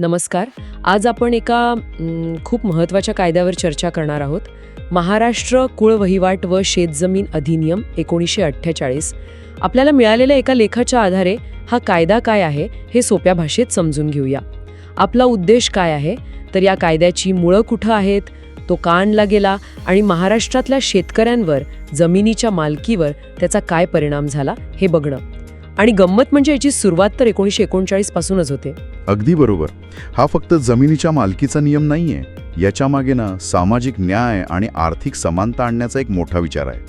नमस्कार. आज आपण एका खूप महत्त्वाच्या कायद्यावर चर्चा करणार आहोत. महाराष्ट्र कुळ वहिवाट व शेतजमीन अधिनियम एकोणीसशे अठ्ठेचाळीस. आपल्याला मिळालेल्या एका लेखाच्या आधारे हा कायदा काय आहे हे सोप्या भाषेत समजून घेऊया. आपला उद्देश काय आहे? तर या कायद्याची मुळं कुठं आहेत? तो का आणला गेला? आणि महाराष्ट्रातल्या शेतकऱ्यांवर जमिनीच्या मालकीवर त्याचा काय परिणाम झाला हे बघणं. आणि गंमत म्हणजे याची सुरुवात तर एकोणीसशे एकोणचाळीस पासूनच होते. अगदी बरोबर. हा फक्त जमिनीच्या मालकीचा नियम नाहीये. याच्या मागे ना सामाजिक न्याय आणि आर्थिक समानता आणण्याचा एक मोठा विचार आहे.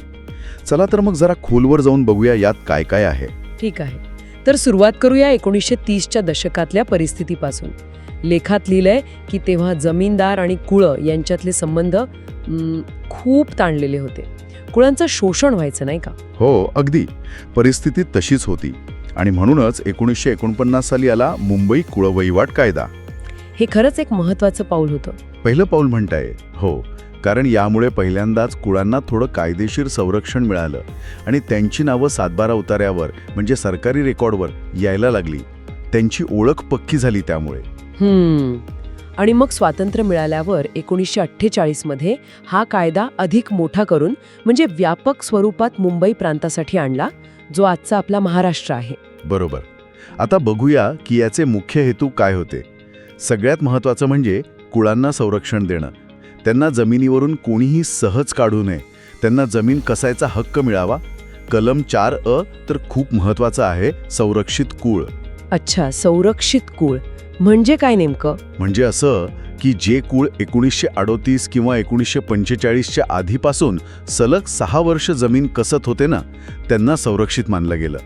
चला तर मग जरा खोलवर जाऊन बघूया यात काय काय आहे. ठीक आहे. तर सुरुवात करूया एकोणीसशे तीसच्या दशकातल्या परिस्थितीपासून. लेखात लिहिलंय की तेव्हा जमीनदार आणि कुळं यांच्यातले संबंध खूप ताणलेले होते. कुळांचं शोषण व्हायचं नाही का? हो अगदी. परिस्थिती तशीच होती. आणि म्हणूनच एकोणीसशे एकोणपन्नास साली आला मुंबई कुळवहिवाट कायदा. हे खरंच एक महत्वाचं पाऊल होतं. पहिलं पाऊल म्हणताय हो. कारण यामुळे पहिल्यांदाच कुळांना थोडं कायदेशीर संरक्षण मिळालं. आणि त्यांची नावं सातबारा उतार्यावर म्हणजे सरकारी रेकॉर्डवर यायला लागली. त्यांची ओळख पक्की झाली त्यामुळे. हम्म. आणि मग स्वातंत्र्य मिळाल्यावर एकोणीसशे अठ्ठेचाळीसमध्ये हा कायदा अधिक मोठा करून म्हणजे व्यापक स्वरूपात मुंबई प्रांतासाठी आणला जो आजचा आपला महाराष्ट्र आहे. बरोबर. आता बघूया की याचे मुख्य हेतू काय होते. सगळ्यात महत्त्वाचं म्हणजे कुळांना संरक्षण देणं. त्यांना जमिनीवरून कोणीही सहज काढू नये. त्यांना जमीन कसायचा हक्क मिळावा. कलम चार अ तर खूप महत्त्वाचं आहे संरक्षित कुळ. अच्छा संरक्षित कुळ. म्हणजे काय नेमकं? म्हणजे असं की जे कुळ एकोणीसशे अडोतीस किंवा एकोणीसशे पंचेचाळीसच्या आधीपासून सलग सहा वर्ष जमीन कसत होते ना त्यांना संरक्षित मानलं गेलं.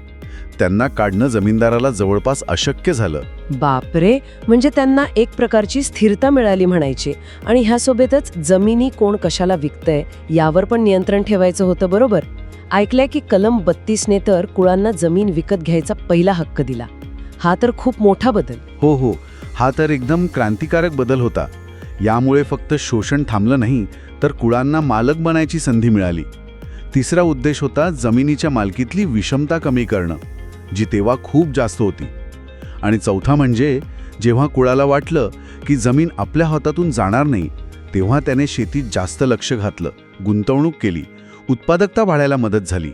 त्यांना काढणं जमीनदाराला जवळपास अशक्य झालं. बापरे! म्हणजे त्यांना एक प्रकारची स्थिरता मिळाली म्हणायची. आणि ह्यासोबतच जमिनी कोण कशाला विकतंय यावर पण नियंत्रण ठेवायचं होतं बरोबर? ऐकलंय की कलम बत्तीसने तर कुळांना जमीन विकत घ्यायचा पहिला हक्क दिला. हा तर खूप मोठा बदल. हो हो. हा तर एकदम क्रांतिकारक बदल होता. यामुळे फक्त शोषण थांबलं नाही तर कुळांना मालक बनायची संधी मिळाली. तिसरा उद्देश होता जमिनीच्या मालकीतली विषमता कमी करणं जी तेव्हा खूप जास्त होती. आणि चौथा म्हणजे जेव्हा कुळाला वाटलं की जमीन आपल्या हातातून जाणार नाही तेव्हा त्याने शेतीत जास्त लक्ष घातलं गुंतवणूक केली उत्पादकता वाढायला मदत झाली.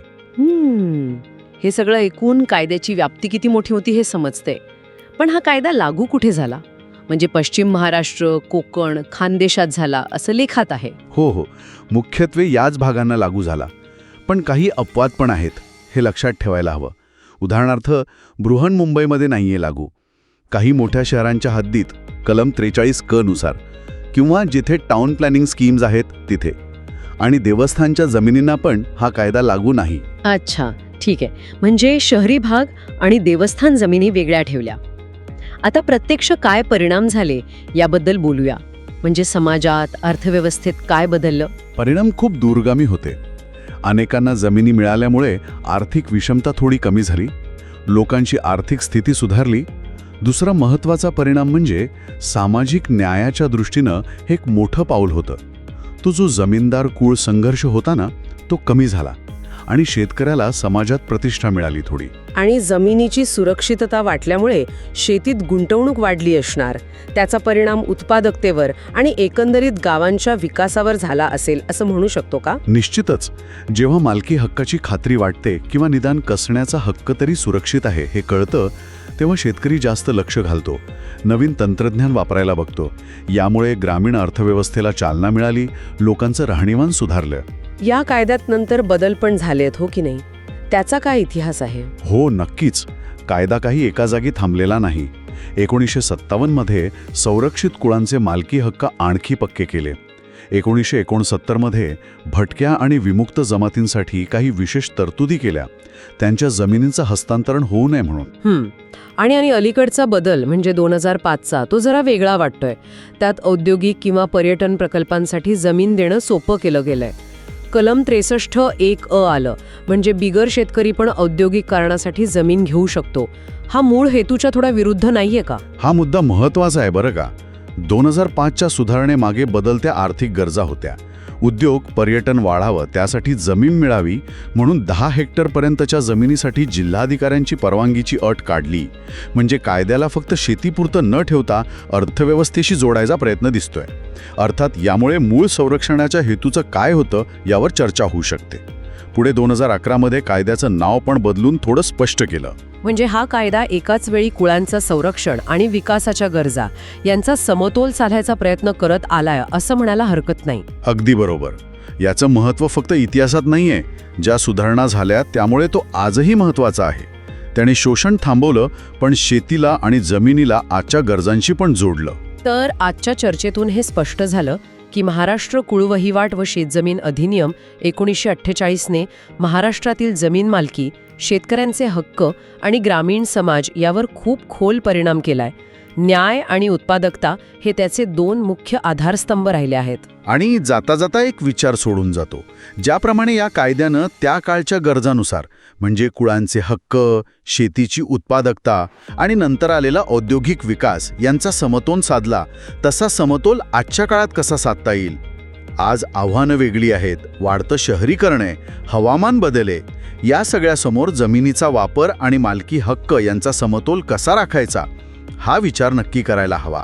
हे सगळं ऐकून कायद्याची व्याप्ती किती मोठी होती हे समजते पण हा कायदा लागू कुठे झाला? म्हणजे पश्चिम महाराष्ट्र कोकण खानदेशात झाला असं लेखात आहे. हो हो. मुख्यत्वे याच भागांना लागू झाला. पण काही अपवाद पण आहेत हे लक्षात ठेवायला हवं. उदाहरणार्थ बृहन्मुंबईमध्ये नाहीये लागू. काही मोठ्या शहरांच्या हद्दीत कलम त्रेचाळीस क नुसार किंवा जिथे टाउन प्लॅनिंग स्कीम्स आहेत तिथे. आणि देवस्थानच्या जमिनींना पण हा कायदा लागू नाही. अच्छा. ठीक आहे. म्हणजे शहरी भाग आणि देवस्थान जमिनी वेगळ्या ठेवल्या. आता प्रत्यक्ष काय परिणाम झाले याबद्दल बोलूया. म्हणजे समाजात अर्थव्यवस्थेत काय बदललं? परिणाम खूप दूरगामी होते. अनेकांना जमिनी मिळाल्यामुळे आर्थिक विषमता थोडी कमी झाली. लोकांची आर्थिक स्थिती सुधारली. दुसरा महत्त्वाचा परिणाम म्हणजे सामाजिक न्यायाच्या दृष्टीनं हे एक मोठं पाऊल होतं. तो जो जमीनदार कुळ संघर्ष होता ना तो कमी झाला. आणि शेतकऱ्याला समाजात प्रतिष्ठा मिळाली थोडी. आणि जमिनीची सुरक्षितता वाटल्यामुळे शेतीत गुंतवणूक वाढली असणार. त्याचा परिणाम उत्पादकतेवर आणि एकंदरीत गावांच्या विकासावर झाला असेल असं म्हणू शकतो का? निश्चितच. जेव्हा मालकी हक्काची खात्री वाटते किंवा निदान कसण्याचा हक्क तरी सुरक्षित आहे हे कळतं तेव्हा शेतकरी जास्त लक्ष घालतो. नवीन तंत्रज्ञान वापरायला बघतो. यामुळे ग्रामीण अर्थव्यवस्थेला चालना मिळाली लोकांचं राहणीमान सुधारलं. या कायद्यात नंतर बदल पण झालेत हो की नाही? त्याचा काय इतिहास आहे? हो नक्कीच. कायदा काही एका जागी थांबलेला नाही. एकोणीसशे सत्तावन्नमध्ये संरक्षित कुळांचे मालकी हक्क आणखी पक्के केले. एकोणीसशे एकोणसत्तरमध्ये भटक्या आणि विमुक्त जमातींसाठी काही विशेष तरतुदी केल्या. त्यांच्या जमिनीचं हस्तांतरण होऊ नये म्हणून. आणि आणि अलीकडचा बदल म्हणजे दोन हजार पाचचा तो जरा वेगळा वाटतोय. त्यात औद्योगिक किंवा पर्यटन प्रकल्पांसाठी जमीन देणं सोपं केलं गेलंय. कलम त्रेसष्ट एक अ आलं. म्हणजे बिगर शेतकरी पण औद्योगिक कारणासाठी जमीन घेऊ शकतो. हा मूळ हेतूच्या थोडा विरुद्ध नाहीये का? हा मुद्दा महत्त्वाचा आहे बरं का. दोन हजार पाचच्या सुधारणेमागे बदलत्या आर्थिक गरजा होत्या. उद्योग पर्यटन वाढावं त्यासाठी जमीन मिळावी म्हणून दहा हेक्टरपर्यंतच्या जमिनीसाठी जिल्हाधिकाऱ्यांची परवानगीची अट काढली. म्हणजे कायद्याला फक्त शेतीपुरतं न ठेवता अर्थव्यवस्थेशी जोडायचा प्रयत्न दिसतोय. अर्थात यामुळे मूळ संरक्षणाच्या हेतूचं काय होतं यावर चर्चा होऊ शकते. पुढे दोन हजार अकरामध्ये कायद्याचं नाव पण बदलून थोडं स्पष्ट केलं. म्हणजे हा कायदा एकाच वेळी कुळांचं संरक्षण आणि विकासाच्या गरजा यांचा समतोल साधायचा प्रयत्न करत आलाय असं म्हणायला हरकत नाही. अगदी बरोबर. याचं महत्त्व फक्त इतिहासात नाहीये. ज्या सुधारणा झाल्या त्यामुळे तो आजही महत्त्वाचा आहे. त्याने शोषण थांबवलं पण शेतीला आणि जमिनीला आजच्या गरजांशी पण जोडलं. तर आजच्या चर्चेतून हे स्पष्ट झालं की महाराष्ट्र कुळवहिवाट व शेतजमीन अधिनियम एकोणीसशे अठ्ठेचाळीसने महाराष्ट्रातील जमीन मालकी शेतकऱ्यांचे हक्क आणि ग्रामीण समाज यावर खूप खोल परिणाम केलाय. न्याय आणि उत्पादकता हे त्याचे दोन मुख्य आधारस्तंभ राहिले आहेत. आणि जाता जाता एक विचार सोडून जातो. ज्याप्रमाणे या कायद्यानं त्या काळच्या गरजानुसार म्हणजे कुळांचे हक्क शेतीची उत्पादकता आणि नंतर आलेला औद्योगिक विकास यांचा समतोल साधला तसा समतोल आजच्या काळात कसा साधता येईल? आज आव्हानं वेगळी आहेत वाढतं शहरीकरण आहे हवामान बदले या सगळ्यासमोर जमिनीचा वापर आणि मालकी हक्क यांचा समतोल कसा राखायचा? हा विचार नक्की करायला हवा.